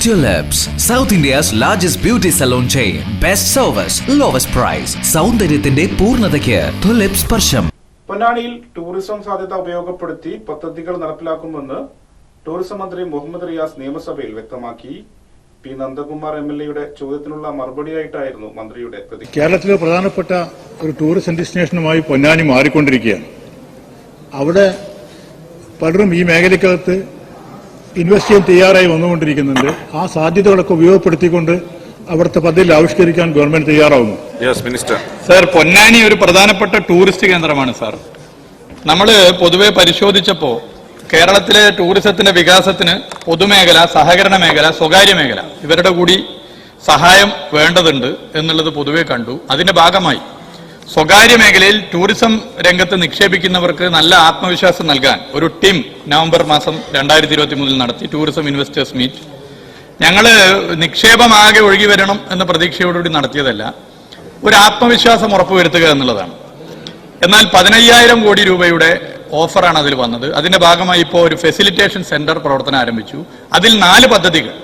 Tulips, South India's largest beauty salon chain. Best service, lowest price. സൗന്ദര്യത്തിന്റെ പൂർണതയ്ക്ക് tulip സ്പർശം പൊന്നാനിയിൽ tourism സാധ്യത ഉപയോഗപ്പെടുത്തി പദ്ധതികൾ നടപ്പിലാക്കുമെന്ന് ടൂറിസം മന്ത്രി മുഹമ്മദ് റിയാസ് നിയമസഭയിൽ വ്യക്തമാക്കി പി നന്ദകുമാർ എം എൽ എയുടെ ചോദ്യത്തിനുള്ള മറുപടിയായിട്ടായിരുന്നു മന്ത്രിയുടെ പ്രതികരണം കേരളത്തിലെ പ്രധാനപ്പെട്ട ഒരു ടൂറിസം ഡെസ്റ്റിനേഷനുമായി പൊന്നാനി മാറിക്കൊണ്ടിരിക്കുകയാണ് അവിടെ പലരും ഈ മേഖലയ്ക്കകത്ത് ഇൻവെസ്റ്റ് ചെയ്യാൻ തയ്യാറായി വന്നുകൊണ്ടിരിക്കുന്നുണ്ട്. ആ സാധ്യതകളൊക്കെ ഉപയോഗപ്പെടുത്തിക്കൊണ്ട് അവിടുത്തെ പദ്ധതിയിൽ ആവിഷ്കരിക്കാൻ ഗവൺമെന്റ് തയ്യാറാവുന്നു. യെസ് മിനിസ്റ്റർ സാർ പൊന്നാനി ഒരു പ്രധാനപ്പെട്ട ടൂറിസ്റ്റ് കേന്ദ്രമാണ് സാർ നമ്മൾ പൊതുവെ പരിശോധിച്ചപ്പോൾ കേരളത്തിലെ ടൂറിസത്തിന്റെ വികാസത്തിന് പൊതുമേഖല സഹകരണ മേഖല സ്വകാര്യ മേഖല ഇവരുടെ കൂടി സഹായം വേണ്ടതുണ്ട് എന്നുള്ളത് പൊതുവെ കണ്ടു. അതിന്റെ ഭാഗമായി സ്വകാര്യ മേഖലയിൽ ടൂറിസം രംഗത്ത് നിക്ഷേപിക്കുന്നവർക്ക് നല്ല ആത്മവിശ്വാസം നൽകാൻ ഒരു ടീം നവംബർ മാസം രണ്ടായിരത്തി ഇരുപത്തി മൂന്നിൽ നടത്തി ടൂറിസം ഇൻവെസ്റ്റേഴ്സ് മീറ്റ്. ഞങ്ങൾ നിക്ഷേപമാകെ ഒഴുകി വരണം എന്ന പ്രതീക്ഷയോടുകൂടി നടത്തിയതല്ല ഒരു ആത്മവിശ്വാസം ഉറപ്പുവരുത്തുക എന്നുള്ളതാണ്. എന്നാൽ പതിനയ്യായിരം കോടി രൂപയുടെ ഓഫറാണ് അതിൽ വന്നത്. അതിന്റെ ഭാഗമായി ഇപ്പോൾ ഒരു ഫെസിലിറ്റേഷൻ സെന്റർ പ്രവർത്തനം ആരംഭിച്ചു. അതിൽ നാല് പദ്ധതികൾ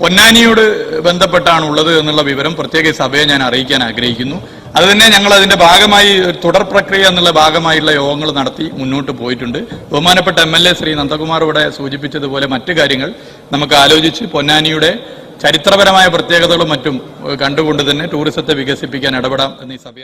പൊന്നാനിയോട് ബന്ധപ്പെട്ടാണ് ഉള്ളത് എന്നുള്ള വിവരം പ്രത്യേക സഭയെ ഞാൻ അറിയിക്കാൻ ആഗ്രഹിക്കുന്നു. അത് തന്നെ ഞങ്ങൾ അതിന്റെ ഭാഗമായി തുടർ പ്രക്രിയ എന്നുള്ള ഭാഗമായുള്ള യോഗങ്ങൾ നടത്തി മുന്നോട്ട് പോയിട്ടുണ്ട്. ബഹുമാനപ്പെട്ട M L A Shri Nandakumar ഇവിടെ സൂചിപ്പിച്ചതുപോലെ മറ്റു കാര്യങ്ങൾ നമുക്ക് ആലോചിച്ച് പൊന്നാനിയുടെ ചരിത്രപരമായ പ്രത്യേകതകളും മറ്റും കണ്ടുകൊണ്ട് തന്നെ ടൂറിസത്തെ വികസിപ്പിക്കാൻ ഇടപെടാം എന്ന് ഈ സഭ